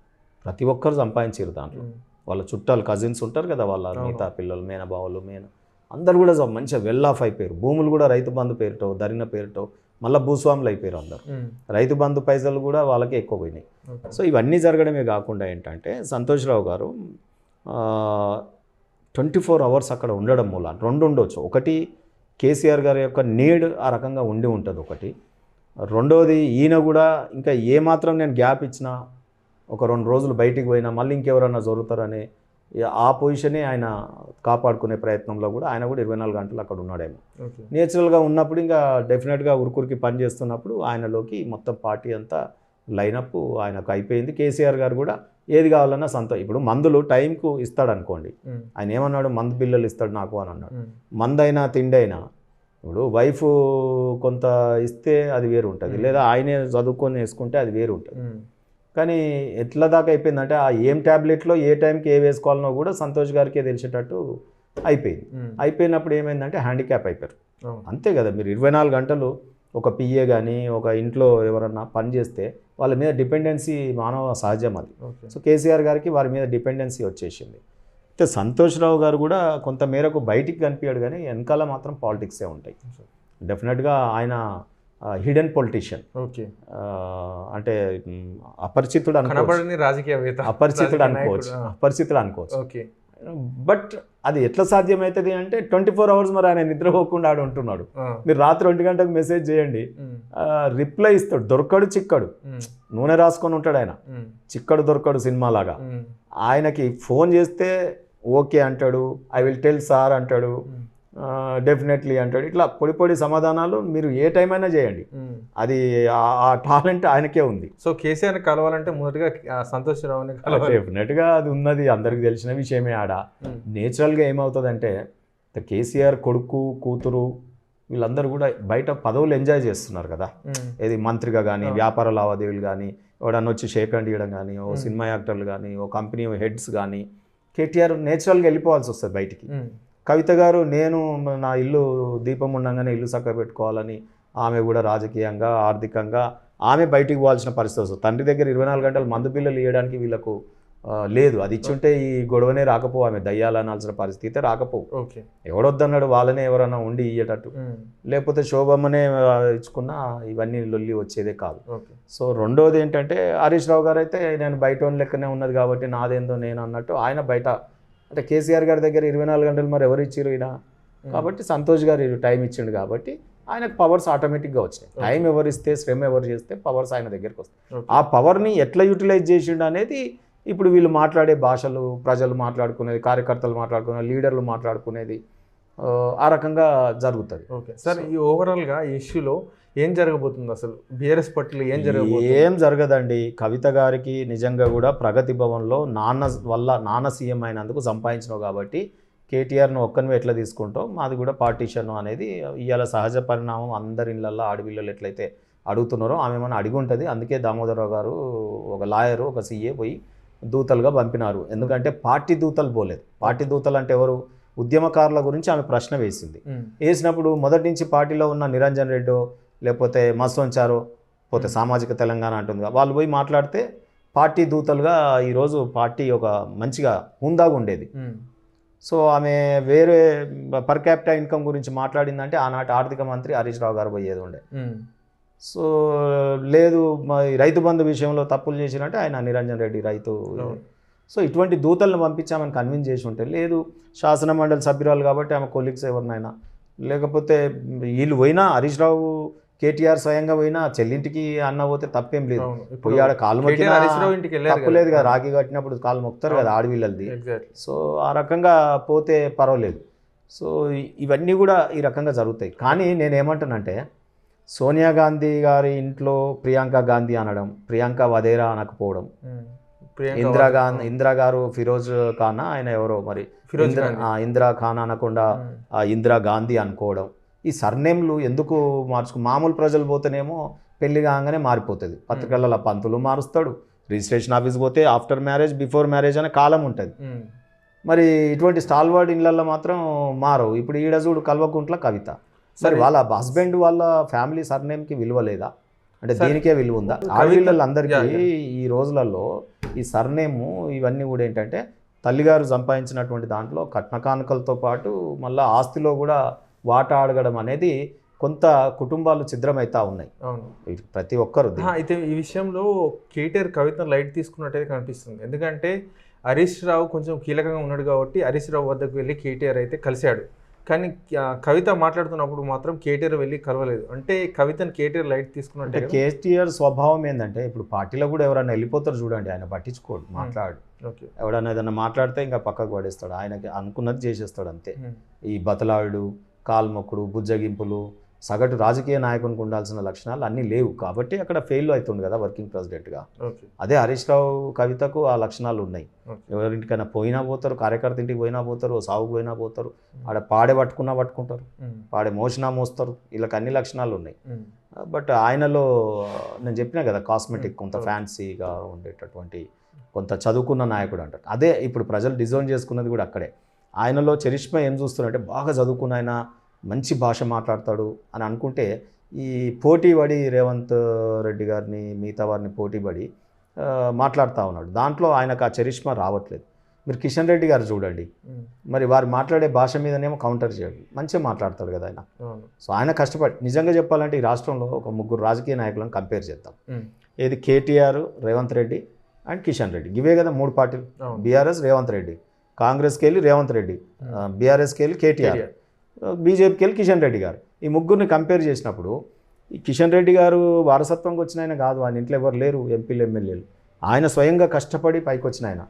ప్రతి ఒక్కరు సంపాదించారు దాంట్లో. వాళ్ళ చుట్టాలు కజిన్స్ ఉంటారు కదా వాళ్ళ. మిగతా పిల్లలు మేనబావులు మేన అందరు కూడా మంచిగా వెల్ ఆఫ్ అయిపోయారు భూములు కూడా రైతు బంధు పేరుటో ధరిన పేరుటో మళ్ళీ భూస్వాములు అయిపోయారు అందరు. రైతు బంధు పైసలు కూడా వాళ్ళకి ఎక్కువ పోయినాయి. సో ఇవన్నీ జరగడమే కాకుండా ఏంటంటే సంతోష్రావు గారు ట్వంటీ ఫోర్ అవర్స్ అక్కడ ఉండడం మూలాన రెండు ఉండొచ్చు ఒకటి కేసీఆర్ గారి యొక్క నీడ్ ఆ రకంగా ఉండి ఉంటుంది ఒకటి రెండోది ఈయన కూడా ఇంకా ఏమాత్రం నేను గ్యాప్ ఇచ్చినా ఒక రెండు రోజులు బయటికి పోయినా మళ్ళీ ఇంకెవరన్నా జరుగుతారని ఆ పొజిషనే ఆయన కాపాడుకునే ప్రయత్నంలో కూడా ఆయన కూడా ఇరవై నాలుగు గంటలు అక్కడ ఉన్నాడేమో. నేచురల్గా ఉన్నప్పుడు ఇంకా డెఫినెట్గా ఉరుకురికి పని చేస్తున్నప్పుడు ఆయనలోకి మొత్తం పార్టీ అంతా లైనప్ ఆయనకు అయిపోయింది కేసీఆర్ గారు కూడా ఏది కావాలన్నా సంతో ఇప్పుడు మందులు టైంకు ఇస్తాడు అనుకోండి. ఆయన ఏమన్నాడు మందు బిల్లలు ఇస్తాడు నాకు అని అన్నాడు. మందైనా తిండైనా ఇప్పుడు వైఫ్ కొంత ఇస్తే అది వేరు ఉంటుంది. లేదా ఆయనే చదువుకొని వేసుకుంటే అది వేరు ఉంటుంది. కానీ ఎట్లా దాకా అయిపోయిందంటే ఆ ఏం ట్యాబ్లెట్లో ఏ టైంకి ఏ వేసుకోవాలనో కూడా సంతోష్ గారికే తెలిసేటట్టు అయిపోయింది. అయిపోయినప్పుడు ఏమైందంటే హ్యాండిక్యాప్ అయిపోయారు. అంతే కదా మీరు ఇరవై నాలుగు గంటలు ఒక పిఏ కానీ ఒక ఇంట్లో ఎవరన్నా పని చేస్తే వాళ్ళ మీద డిపెండెన్సీ మానవ సహజం అది. సో కేసీఆర్ గారికి వారి మీద డిపెండెన్సీ వచ్చేసింది. అయితే సంతోష్రావు గారు కూడా కొంత మేరకు బయటికి కనిపించాడు కానీ వెనకాల మాత్రం పాలిటిక్సే ఉంటాయి. డెఫినెట్గా ఆయన హిడెన్ పొలిటీషియన్. ఓకే. అంటే అపరిచితుడు అనుకోవచ్చు. కనబడని రాజకీయవేత్త. అపరిచితుడు రాజకీయ అనుకోవచ్చు. అపరిచితుడు అనుకోవచ్చు. ఓకే. బట్ అది ఎట్లా సాధ్యమవుతుంది అంటే ట్వంటీ ఫోర్ అవర్స్ మరి ఆయన నిద్రపోకుండా ఆడు ఉంటున్నాడు. మీరు రాత్రి ఒంటి గంటకు మెసేజ్ చేయండి. రిప్లై ఇస్తాడు దొరకడు చిక్కడు. నూనె రాసుకొని ఉంటాడు ఆయన. చిక్కడు దొరకడు సినిమాలాగా ఉమ్. ఆయనకి ఫోన్ చేస్తే ఓకే అంటాడు ఐ విల్ టెల్ సార్ అంటాడు. డెఫినెట్లీ అంటాడు ఇట్లా పొడి పొడి సమాధానాలు మీరు ఏ టైం అయినా చేయండి. అది ఆ- టాలెంట్ ఆయనకే ఉంది సో కేసీఆర్ కలవాలంటే మొదటగా సంతోష్ రావుని డెఫినెట్గా అది ఉన్నది అందరికి తెలిసిన విషయమే ఆడ. నేచురల్గా ఏమవుతుందంటే కేసీఆర్ కొడుకు కూతురు వీళ్ళందరూ కూడా బయట పదవులు ఎంజాయ్ చేస్తున్నారు కదా. ఏది మంత్రిగా కానీ. వ్యాపార లావాదేవీలు కానీ ఎవడన్నా వచ్చి షేక్ హ్యాండ్ ఇవ్వడం కానీ ఓ. సినిమా యాక్టర్లు కానీ ఓ కంపెనీ హెడ్స్ కానీ కేటీఆర్ నేచురల్గా వెళ్ళిపోవాల్సి వస్తుంది బయటికి. కవిత గారు నేను నా ఇల్లు దీపం ఉండగానే ఇల్లు చక్క పెట్టుకోవాలని ఆమె కూడా రాజకీయంగా ఆర్థికంగా ఆమె బయటికి పోవాల్సిన పరిస్థితి వస్తుంది. తండ్రి దగ్గర ఇరవై నాలుగు గంటలు మందు పిల్లలు ఇవ్వడానికి వీళ్ళకు లేదు. అది ఇచ్చుంటే ఈ గొడవనే రాకపో ఆమె. దయ్యాలనాల్సిన పరిస్థితి రాకపోవు ఓకే. ఎవడొద్దన్నాడు వాళ్ళనే ఎవరన్నా ఉండి ఇయ్యేటట్టు. లేకపోతే శోభమ్మనే ఇచ్చుకున్నా ఇవన్నీ లొల్లి వచ్చేదే కాదు. ఓకే. సో రెండోది ఏంటంటే హరీష్ రావు గారు అయితే నేను బయట లెక్కనే ఉన్నది కాబట్టి నాదేందో నేను అన్నట్టు ఆయన బయట అంటే కేసీఆర్ గారి దగ్గర ఇరవై నాలుగు గంటలు మరి ఎవరు ఇచ్చారు ఈయన కాబట్టి సంతోష్ గారు టైం ఇచ్చిండు కాబట్టి ఆయనకు పవర్స్ ఆటోమేటిక్గా వచ్చినాయి. టైం ఎవరు ఇస్తే శ్రమ ఎవరు చేస్తే పవర్స్ ఆయన దగ్గరికి వస్తాయి. ఆ పవర్ని ఎట్లా యూటిలైజ్ చేసిండు అనేది ఇప్పుడు వీళ్ళు మాట్లాడే భాషలు ప్రజలు మాట్లాడుకునేది కార్యకర్తలు మాట్లాడుకునేది లీడర్లు మాట్లాడుకునేది ఆ, రకంగా జరుగుతుంది. ఓకే. సార్ ఈ ఓవరాల్గా ఈ ఇష్యూలో ఏం జరగబోతుంది అసలు? బీఆర్ఎస్ పట్ల ఏం జరగబోతుంది? ఏం జరగదండి. కవిత గారికి నిజంగా కూడా ప్రగతి భవన్లో నాన్న వల్ల నాన్న సీఎం అయినందుకు సంపాదించినావు కాబట్టి కేటీఆర్ను ఒక్కనివి ఎట్లా తీసుకుంటావు? మాది కూడా పార్టీషన్ అనేది ఇవాళ సహజ పరిణామం. అందరి ఇళ్ళల్లో ఆడపిల్లలు ఎట్లయితే అడుగుతున్నారో ఆమె ఏమైనా అడిగి ఉంటుంది. అందుకే దామోదరరావు గారు ఒక లాయరు ఒక సీఏ పోయి దూతలుగా పంపినారు. ఎందుకంటే పార్టీ దూతలు పోలేదు. పార్టీ దూతలు అంటే ఎవరు? ఉద్యమకారుల గురించి ఆమె ప్రశ్న వేసింది. వేసినప్పుడు మొదటి నుంచి పార్టీలో ఉన్న నిరంజన్ రెడ్డో లేకపోతే మస్వంచారో పోతే. సామాజిక తెలంగాణ అంటుంది వాళ్ళు పోయి మాట్లాడితే పార్టీ దూతలుగా ఈరోజు పార్టీ ఒక మంచిగా హుందాగా ఉండేది. సో ఆమె వేరే పర్ క్యాపిటల్ ఇన్కమ్ గురించి మాట్లాడిందంటే ఆనాటి ఆర్థిక మంత్రి హరీష్ రావు గారు పోయేది ఉండే. సో లేదు రైతు బంధు విషయంలో తప్పులు చేసినట్టే ఆయన నిరంజన్ రెడ్డి రైతు. సో ఇటువంటి దూతలను పంపించామని కన్విన్స్ చేసి ఉంటే లేదు శాసన మండలి సభ్యురాలు కాబట్టి ఆమె కొలీగ్స్ ఎవరినైనా లేకపోతే వీళ్ళు పోయినా హరీష్ రావు కేటీఆర్ స్వయంగా పోయినా చెల్లింటికి అన్న పోతే తప్పేం లేదు. పోయి ఆడ కాలు కేటీఆర్ మొక్కినా హరీష్ రావు ఇంటికి వెళ్ళారు తప్పు లేదు కదా. రాఖీ కట్టినప్పుడు కాలు మొక్తారు కదా ఎగ్జాక్ట్లీ సో ఆ రకంగా పోతే పర్వాలేదు. సో ఇవన్నీ కూడా ఈ రకంగా జరుగుతాయి. కానీ నేను ఏమంటానంటే సోనియా గాంధీ గారి ఇంట్లో ప్రియాంక గాంధీ అనడం ప్రియాంక వదేరా అనకపోవడం ఇందిరా గాంధీ ఇందిరా గారు ఫిరోజ్ ఖానా ఆయన ఎవరో మరి? ఫిరోజ్ ఇందిరా ఖాన్ అనకుండా ఇందిరా గాంధీ అనుకోవడం ఈ సర్నేమ్లు ఎందుకు మార్చుకు మామూలు ప్రజలు పోతేనేమో పెళ్ళి కాగానే మారిపోతుంది. పత్రికలలో పంతులు మారుస్తాడు. రిజిస్ట్రేషన్ ఆఫీస్ పోతే ఆఫ్టర్ మ్యారేజ్ బిఫోర్ మ్యారేజ్ అనే కాలం ఉంటుంది. మరి ఇటువంటి స్టాల్వర్డ్ ఇళ్ళల్లో మాత్రం మారవు. ఇప్పుడు ఈడ చూడు కల్వకుంట్ల కవిత. సరే. వాళ్ళ హస్బెండ్ వాళ్ళ ఫ్యామిలీ సర్నేమ్కి విలువ లేదా అంటే. దీనికే విలువ ఉందా? ఆడపిల్లలందరికీ. ఈ రోజులలో ఈ సర్నేము ఇవన్నీ కూడా ఏంటంటే తల్లిగారు సంపాదించినటువంటి దాంట్లో కట్న కానుకలతో పాటు మళ్ళీ ఆస్తిలో కూడా వాటా అడగడం అనేది కొంత కుటుంబాలు ఛిద్రమవుతా ఉన్నాయి. అవును. ప్రతి ఒక్కరు అయితే ఈ విషయంలో కేటీఆర్ కవిత లైట్ తీసుకున్నట్టయితే కనిపిస్తుంది. ఎందుకంటే హరీష్ రావు కొంచెం కీలకంగా ఉన్నాడు కాబట్టి హరీష్ రావు వద్దకు వెళ్ళి కేటీఆర్ అయితే కలిశాడు. కానీ కవిత మాట్లాడుతున్నప్పుడు మాత్రం కేటీఆర్ వెళ్ళి కలవలేదు. అంటే కవితను కేటీఆర్ లైట్ తీసుకున్నట్టే? కేటీఆర్ స్వభావం ఏంటంటే ఇప్పుడు పార్టీలో కూడా ఎవరైనా వెళ్ళిపోతారు చూడండి ఆయన పట్టించుకోడు మాట్లాడు. ఓకే. ఎవడన్నా ఏదైనా మాట్లాడితే ఇంకా పక్కకు పడేస్తాడు. ఆయనకి అనుకున్నది చేసేస్తాడు అంతే. ఈ బతలాడు కాల్మొక్కుడు బుజ్జగింపులు సగటు రాజకీయ నాయకునికి ఉండాల్సిన లక్షణాలు అన్నీ లేవు. కాబట్టి అక్కడ ఫెయిల్ అవుతుంది కదా వర్కింగ్ ప్రెసిడెంట్గా అదే హరీష్ రావు కవితకు ఆ లక్షణాలు ఉన్నాయి. ఎవరింటికైనా పోయినా పోతారు కార్యకర్త ఇంటికి పోయినా పోతారు ఓ సాగుకు పోయినా పోతారు ఆడ పాడే పట్టుకున్నా పట్టుకుంటారు. పాడే మోసినా మోస్తారు వీళ్ళకి అన్ని లక్షణాలు ఉన్నాయి. బట్ ఆయనలో నేను చెప్పినా కదా కాస్మెటిక్ కొంత. ఫ్యాన్సీగా ఉండేటటువంటి కొంత చదువుకున్న నాయకుడు అంటారు. అదే ఇప్పుడు ప్రజలు డిజైన్ చేసుకున్నది కూడా అక్కడే. ఆయనలో చరిష్మా ఏం చూస్తున్నారంటే బాగా చదువుకున్న ఆయన మంచి భాష మాట్లాడతాడు అని అనుకుంటే ఈ పోటీ పడి రేవంత్ రెడ్డి గారిని మిగతా వారిని పోటీ పడి ఆ, మాట్లాడుతూ ఉన్నాడు. దాంట్లో ఆయనకు ఆ చరిష్మా రావట్లేదు. మీరు కిషన్ రెడ్డి గారు చూడండి. మరి వారు మాట్లాడే భాష మీదనేమో కౌంటర్ చేయడు మంచిగా మాట్లాడతాడు కదా ఆయన. సో ఆయన కష్టపడి నిజంగా చెప్పాలంటే ఈ రాష్ట్రంలో ఒక ముగ్గురు రాజకీయ నాయకులను కంపేర్ చేద్దాం. ఏది కేటీఆర్ రేవంత్ రెడ్డి అండ్ కిషన్ రెడ్డి. ఇవే కదా మూడు పార్టీలు. బీఆర్ఎస్ రేవంత్ రెడ్డి. కాంగ్రెస్కి వెళ్ళి రేవంత్ రెడ్డి బీఆర్ఎస్కి వెళ్ళి కేటీఆర్. బీజేపీకి వెళ్ళి కిషన్ రెడ్డి గారు. ఈ ముగ్గురిని కంపేర్ చేసినప్పుడు ఈ కిషన్ రెడ్డి గారు వారసత్వంకి వచ్చిన ఆయన కాదు ఆయన ఇంట్లో ఎవరు లేరు ఎంపీలు ఎమ్మెల్యేలు. ఆయన స్వయంగా కష్టపడి పైకి వచ్చిన ఆయన.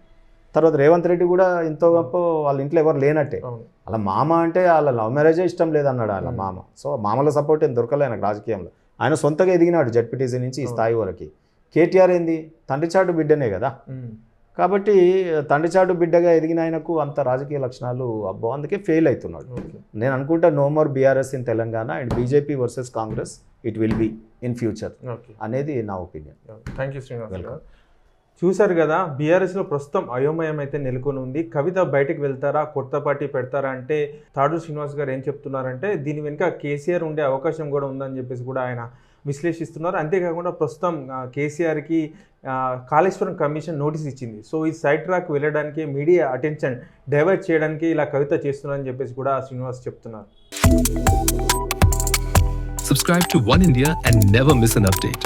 తర్వాత రేవంత్ రెడ్డి కూడా ఎంతో గొప్ప వాళ్ళ ఇంట్లో ఎవరు లేనట్టే. అలా మామ అంటే వాళ్ళ లవ్ మ్యారేజే ఇష్టం లేదన్నాడు వాళ్ళ. మామ. సో మామల సపోర్ట్ ఏం దొరకలే ఆయనకు రాజకీయంలో. ఆయన సొంతగా ఎదిగినాడు జడ్పీటీసీ నుంచి ఈ. స్థాయి వరకు. కేటీఆర్ ఏంది? తండ్రి చాటు బిడ్డనే కదా. కాబట్టి తండ్రి చాటు బిడ్డగా ఎదిగిన ఆయనకు అంత రాజకీయ లక్షణాలు అబ్బో అందుకే ఫెయిల్ అవుతున్నాడు. నేను అనుకుంటా no more BRS in Telangana and BJP versus Congress it will be in future అనేది నా ఒపీనియన్. థ్యాంక్ యూ శ్రీనివాస్ చూశారు కదా బీఆర్ఎస్లో ప్రస్తుతం అయోమయం అయితే నెలకొని ఉంది. కవిత బయటకు వెళ్తారా కొత్త పార్టీ పెడతారా అంటే తాడు శ్రీనివాస్ గారు ఏం చెప్తున్నారంటే దీని వెనుక కేసీఆర్ ఉండే అవకాశం కూడా ఉందని చెప్పేసి కూడా ఆయన విశ్లేషిస్తున్నారు. అంతేకాకుండా ప్రస్తుతం కేసీఆర్కి కాళేశ్వరం కమిషన్ నోటీస్ ఇచ్చింది. సో ఈ సైడ్ ట్రాక్ వెళ్ళడానికి మీడియా అటెన్షన్ డైవర్ట్ చేయడానికి ఇలా కవిత చేస్తున్నారని చెప్పేసి కూడా శ్రీనివాస్ చెప్తున్నారు. Subscribe to One India and never miss an update.